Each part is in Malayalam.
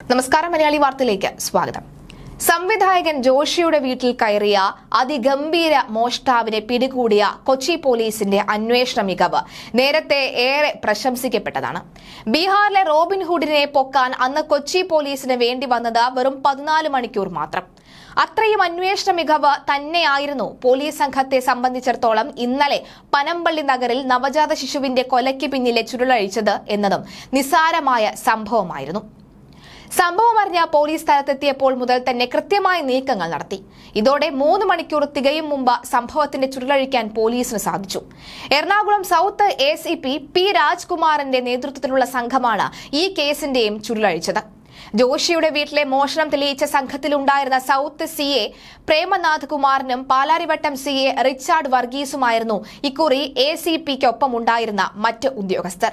നമസ്കാരം മലയാളി വാർത്തയിലേക്ക് സ്വാഗതം. സംവിധായകൻ ജോഷിയുടെ വീട്ടിൽ കയറിയ അതിഗംഭീര മോഷ്ടാവിനെ പിടികൂടിയ കൊച്ചി പോലീസിന്റെ അന്വേഷണ മികവ് നേരത്തെ ഏറെ പ്രശംസിക്കപ്പെട്ടതാണ്. ബീഹാറിലെ റോബിൻഹുഡിനെ പൊക്കാൻ അന്ന് കൊച്ചി പോലീസിന് വേണ്ടി വന്നത് വെറും പതിനാല് മണിക്കൂർ മാത്രം. അത്രയും അന്വേഷണ മികവ് തന്നെയായിരുന്നു പോലീസ് സംഘത്തെ സംബന്ധിച്ചിടത്തോളം ഇന്നലെ പനമ്പള്ളി നഗറിൽ നവജാത ശിശുവിന്റെ കൊലയ്ക്ക് പിന്നിലെ ചുരുളഴിച്ചത് എന്നതും നിസ്സാരമായ സംഭവമായിരുന്നു. സംഭവം അറിഞ്ഞ പോലീസ് സ്ഥലത്തെത്തിയപ്പോൾ മുതൽ തന്നെ കൃത്യമായ നീക്കങ്ങൾ നടത്തി. ഇതോടെ മൂന്ന് മണിക്കൂർ തികയും മുമ്പ് സംഭവത്തിന്റെ ചുരുളഴിക്കാൻ പോലീസിന് സാധിച്ചു. Ernakulam south A C P P രാജ്കുമാറിന്റെ നേതൃത്വത്തിലുള്ള സംഘമാണ് ഈ കേസിന്റെയും ചുരുളഴിച്ചത്. ജോഷിയുടെ വീട്ടിലെ മോഷണം തെളിയിച്ച സംഘത്തിലുണ്ടായിരുന്ന സൗത്ത് സി എ പ്രേമനാഥ് കുമാറിനും പാലാരിവട്ടം സി എ റിച്ചാർഡ് വർഗീസുമായിരുന്നു ഇക്കുറി എ സി പിക്കൊപ്പം ഉണ്ടായിരുന്ന മറ്റ് ഉദ്യോഗസ്ഥർ.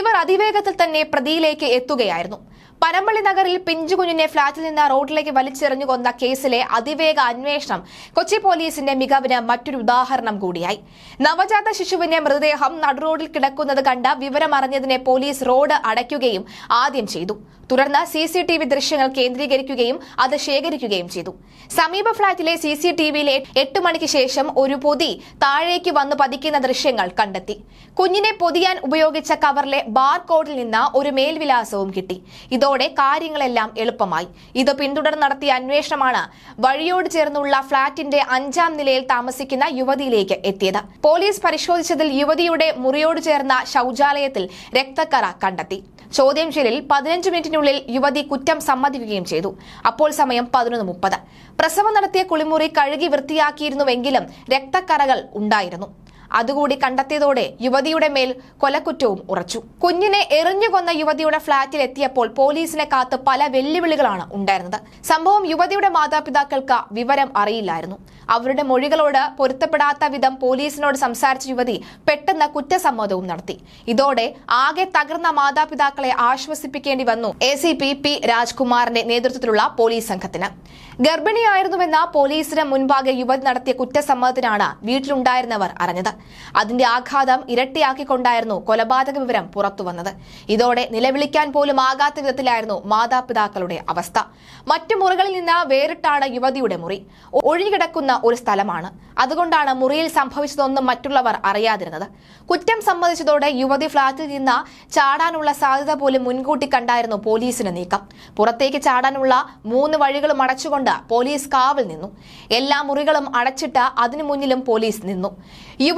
ഇവർ അതിവേഗത്തിൽ തന്നെ പ്രതിയിലേക്ക് എത്തുകയായിരുന്നു. പനമ്പള്ളി നഗറിൽ പിഞ്ചുകുഞ്ഞിനെ ഫ്ളാറ്റിൽ നിന്ന് റോഡിലേക്ക് വലിച്ചെറിഞ്ഞു കൊന്ന കേസിലെ അതിവേഗ അന്വേഷണം കൊച്ചി പോലീസിന്റെ മികവിന് മറ്റൊരു ഉദാഹരണം കൂടിയായി. നവജാത ശിശുവിന്റെ മൃതദേഹം നടുറോഡിൽ കിടക്കുന്നത് കണ്ട വിവരമറിഞ്ഞതിനെ പോലീസ് റോഡ് അടയ്ക്കുകയും ആദ്യം ചെയ്തു. തുടർന്ന് സി സി ടി വി ദൃശ്യങ്ങൾ കേന്ദ്രീകരിക്കുകയും അത് ശേഖരിക്കുകയും ചെയ്തു. സമീപ ഫ്ളാറ്റിലെ സി സി ടി വിയിലെ എട്ട് മണിക്ക് ശേഷം ഒരു പൊതി താഴേക്ക് വന്ന് പതിക്കുന്ന ദൃശ്യങ്ങൾ കണ്ടെത്തി. കുഞ്ഞിനെ പൊതിയാൻ ഉപയോഗിച്ച കവറിലെ ബാർ കോഡിൽ നിന്ന് ഒരു മേൽവിലാസവും കിട്ടി. ഇതോടെ കാര്യങ്ങളെല്ലാം എളുപ്പമായി. ഇത് പിന്തുടർന്ന് നടത്തിയ അന്വേഷണമാണ് വഴിയോട് ചേർന്നുള്ള ഫ്ളാറ്റിന്റെ അഞ്ചാം നിലയിൽ താമസിക്കുന്ന യുവതിയിലേക്ക് എത്തിയത്. പോലീസ് പരിശോധിച്ചതിൽ യുവതിയുടെ മുറിയോട് ചേർന്ന ശൌചാലയത്തിൽ രക്തക്കറ കണ്ടെത്തി. ചോദ്യം ചെയ്യലിൽ പതിനഞ്ച് മിനിറ്റിനുള്ളിൽ യുവതി കുറ്റം സമ്മതിക്കുകയും ചെയ്തു. അപ്പോൾ സമയം പതിനൊന്ന് മുപ്പത്. പ്രസവം നടത്തിയ കുളിമുറി കഴുകി വൃത്തിയാക്കിയിരുന്നുവെങ്കിലും രക്തക്കറകൾ ഉണ്ടായിരുന്നു. അതുകൂടി കണ്ടെത്തിയതോടെ യുവതിയുടെ മേൽ കൊലക്കുറ്റവും ഉറച്ചു. കുഞ്ഞിനെ എറിഞ്ഞുകൊന്ന യുവതിയുടെ ഫ്ളാറ്റിൽ എത്തിയപ്പോൾ പോലീസിനെ കാത്ത് പല വെല്ലുവിളികളാണ് ഉണ്ടായിരുന്നത്. സംഭവം യുവതിയുടെ മാതാപിതാക്കൾക്ക് വിവരം അറിയില്ലായിരുന്നു. അവരുടെ മൊഴികളോട് പൊരുത്തപ്പെടാത്ത വിധം പോലീസിനോട് സംസാരിച്ച യുവതി പെട്ടെന്ന് കുറ്റസമ്മതവും നടത്തി. ഇതോടെ ആകെ തകർന്ന മാതാപിതാക്കളെ ആശ്വസിപ്പിക്കേണ്ടി വന്നു എ സി പി പി രാജ്കുമാറിന്റെ നേതൃത്വത്തിലുള്ള പോലീസ് സംഘത്തിന്. ഗർഭിണിയായിരുന്നുവെന്ന പോലീസിന് മുൻപാകെ യുവതി നടത്തിയ കുറ്റസമ്മതത്തിനാണ് വീട്ടിലുണ്ടായിരുന്നവർ അറിഞ്ഞത്. അതിന്റെ ആഘാതം ഇരട്ടിയാക്കിക്കൊണ്ടായിരുന്നു കൊലപാതക വിവരം പുറത്തുവന്നത്. ഇതോടെ നിലവിളിക്കാൻ പോലും ആകാത്ത വിധത്തിലായിരുന്നു മാതാപിതാക്കളുടെ അവസ്ഥ. മറ്റു മുറികളിൽ നിന്ന് വേറിട്ടാണ് യുവതിയുടെ മുറി. ഒഴിഞ്ഞുകിടക്കുന്ന ഒരു സ്ഥലമാണ്. അതുകൊണ്ടാണ് മുറിയിൽ സംഭവിച്ചതൊന്നും മറ്റുള്ളവർ അറിയാതിരുന്നത്. കുറ്റം സമ്മതിച്ചതോടെ യുവതി ഫ്ളാറ്റിൽ നിന്ന് ചാടാനുള്ള സാധ്യത പോലും മുൻകൂട്ടി കണ്ടായിരുന്നു പോലീസിന് നീക്കം. പുറത്തേക്ക് ചാടാനുള്ള മൂന്ന് വഴികളും അടച്ചുകൊണ്ട് പോലീസ് കാവൽ നിന്നു. എല്ലാ മുറികളും അടച്ചിട്ട് അതിനു മുന്നിലും പോലീസ് നിന്നു.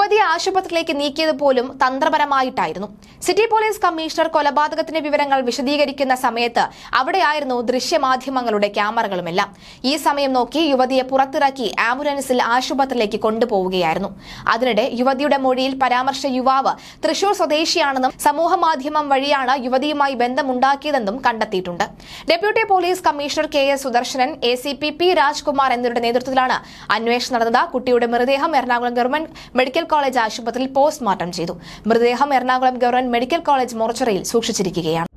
യുവതിയെ ആശുപത്രിയിലേക്ക് നീക്കിയത് പോലും തന്ത്രപരമായിട്ടായിരുന്നു. സിറ്റി പോലീസ് കമ്മീഷണർ കൊലപാതകത്തിന്റെ വിവരങ്ങൾ വിശദീകരിക്കുന്ന സമയത്ത് അവിടെയായിരുന്നു ദൃശ്യമാധ്യമങ്ങളുടെ ക്യാമറകളുമെല്ലാം. ഈ സമയം നോക്കി യുവതിയെ പുറത്തിറക്കി ആംബുലൻസിൽ ആശുപത്രിയിലേക്ക് കൊണ്ടുപോവുകയായിരുന്നു. അതിനിടെ യുവതിയുടെ മൊഴിയിൽ പരാമർശ യുവാവ് തൃശൂർ സ്വദേശിയാണെന്നും സമൂഹ മാധ്യമം വഴിയാണ് യുവതിയുമായി ബന്ധമുണ്ടാക്കിയതെന്നും കണ്ടെത്തിയിട്ടുണ്ട്. Deputy police commissioner K S Sudarsanan A C P P Rajkumar എന്നിവരുടെ നേതൃത്വത്തിലാണ് അന്വേഷണം നടന്നത്. കുട്ടിയുടെ മൃതദേഹം എറണാകുളം ഗവൺമെന്റ് മെഡിക്കൽ കോളേജ് ആശുപത്രിയിൽ പോസ്റ്റ്മോർട്ടം ചെയ്തു. മൃതദേഹം എറണാകുളം ഗവൺമെന്റ് മെഡിക്കൽ കോളേജ് മോർച്ചറിയിൽ സൂക്ഷിച്ചിരിക്കുകയാണ്.